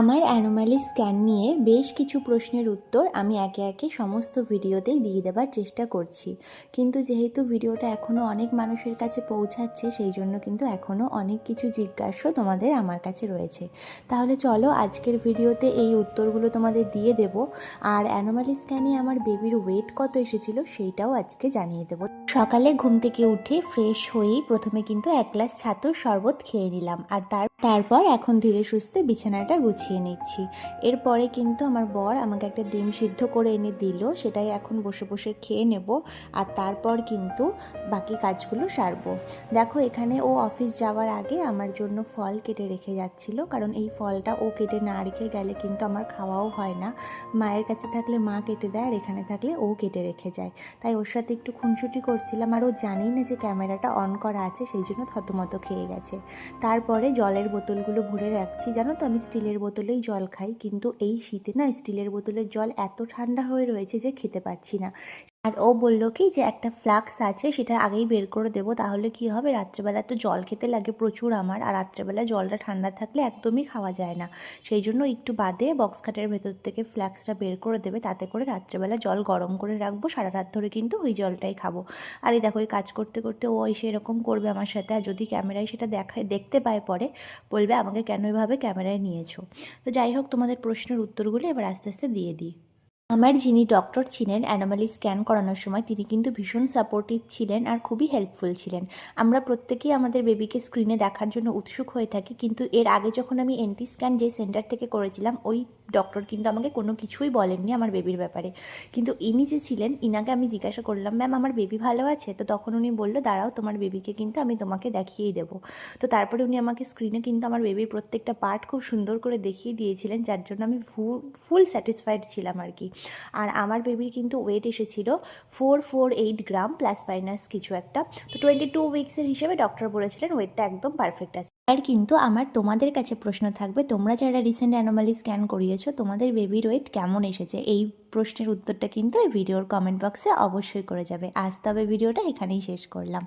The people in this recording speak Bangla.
আমার অ্যানোমালি স্ক্যান নিয়ে বেশ কিছু প্রশ্নের উত্তর আমি একে একে সমস্ত ভিডিওতেই দিয়ে দেওয়ার চেষ্টা করছি। কিন্তু যেহেতু ভিডিওটা এখনও অনেক মানুষের কাছে পৌঁছাচ্ছে, সেই জন্য কিন্তু এখনও অনেক কিছু জিজ্ঞাসা তোমাদের আমার কাছে রয়েছে। তাহলে চলো আজকের ভিডিওতে এই উত্তরগুলো তোমাদের দিয়ে দেব। আর অ্যানোমালি স্ক্যানে আমার বেবির ওয়েট কত এসেছিল, সেইটাও আজকে জানিয়ে দেবো। সকালে ঘুম থেকে উঠে ফ্রেশ হয়েই প্রথমে কিন্তু এক গ্লাস ছাতুর শরবত খেয়ে নিলাম। আর তার, তারপর এখন ধীরে সুস্থে বিছানাটা গুছিয়ে নিচ্ছি। এরপরে কিন্তু আমার বর আমাকে একটা ডিম সিদ্ধ করে এনে দিল, সেটাই এখন বসে বসে খেয়ে নেব। আর তারপর কিন্তু বাকি কাজগুলো সারবো। দেখো, এখানে ও অফিস যাওয়ার আগে আমার জন্য ফল কেটে রেখে যাচ্ছিল, কারণ এই ফলটা ও কেটে না রেখে গেলে কিন্তু আমার খাওয়াও হয় না। মায়ের কাছে থাকলে মা কেটে দেয়, আর এখানে থাকলে ও কেটে রেখে যায়। তাই ওর সাথে একটু খুনসুটি করছিলাম আর ও জানেই না যে ক্যামেরাটা অন করা আছে, সেই জন্য থতমত খেয়ে গেছে। তারপরে জলের বোতলগুলো ভরে রাখছি। জানো তো আমি স্টিলের বোতলেই জল খাই, কিন্তু এই শীতে না স্টিলের বোতলের জল এত ঠান্ডা হয়ে রয়েছে যে খেতে পারছি না। আর ও বলল কি যে একটা ফ্লাক্স আছে, সেটা আগেই বের করে দেবো, তাহলে কি হবে? রাত্রেবেলা তো জল খেতে লাগে প্রচুর আমার, আর রাত্রেবেলা জলটা ঠান্ডা থাকলে একদমই খাওয়া যায় না। সেই জন্য একটু বাদে বক্স খাটের ভেতর থেকে ফ্লাক্সটা বের করে দেবে, তাতে করে রাত্রেবেলা জল গরম করে রাখব, সারা রাত ধরে কিন্তু ওই জলটাই খাব। আর এই দেখো, এই কাজ করতে করতে ও এসে এরকম করবে আমার সাথে, আর যদি ক্যামেরায় সেটা দেখায় দেখতে পায় পরে, বলবে আমাকে কেন এভাবে ক্যামেরায় নিয়েছো? তো যাই হোক, তোমাদের প্রশ্নের উত্তরগুলো এবার আস্তে আস্তে দিয়ে দিই। আমার যিনি ডক্টর ছিলেন অ্যানোমালি স্ক্যান করানোর সময় তিনি কিন্তু ভীষণ সাপোর্টিভ ছিলেন আর খুবই হেল্পফুল ছিলেন। আমরা প্রত্যেকেই আমাদের বেবিকে স্ক্রিনে দেখার জন্য উৎসুক হয়ে থাকি, কিন্তু এর আগে যখন আমি এনটি স্ক্যান যে সেন্টার থেকে করেছিলাম, ওই ডক্টর কিন্তু আমাকে কোনো কিছুই বলেননি আমার বেবির ব্যাপারে। কিন্তু ইনি যে ছিলেন, ইনাকে আমি জিজ্ঞাসা করলাম, ম্যাম, আমার বেবি ভালো আছে? তো তখন উনি বলল, দাঁড়াও, তোমার বেবিকে কিন্তু আমি তোমাকে দেখিয়েই দেবো। তো তারপরে উনি আমাকে স্ক্রিনে কিন্তু আমার বেবির প্রত্যেকটা পার্ট খুব সুন্দর করে দেখিয়ে দিয়েছিলেন, যার জন্য আমি ফুল স্যাটিসফাইড ছিলাম আর কি। আর আমার বেবির কিন্তু ওয়েট এসেছিল four four eight gram plus minus কিছু একটা। তো টোয়েন্টি টু উইক্সের হিসেবে ডক্টর বলেছিলেন ওয়েটটা একদম পারফেক্ট আছে। আর কিন্তু আমার তোমাদের কাছে প্রশ্ন থাকবে, তোমরা যারা রিসেন্ট অ্যানোমালি স্ক্যান করিয়েছো, তোমাদের বেবির ওয়েট কেমন এসেছে? এই প্রশ্নের উত্তরটা কিন্তু এই ভিডিওর কমেন্ট বক্সে অবশ্যই করে যাবে। আজ তবে ভিডিওটা এখানেই শেষ করলাম।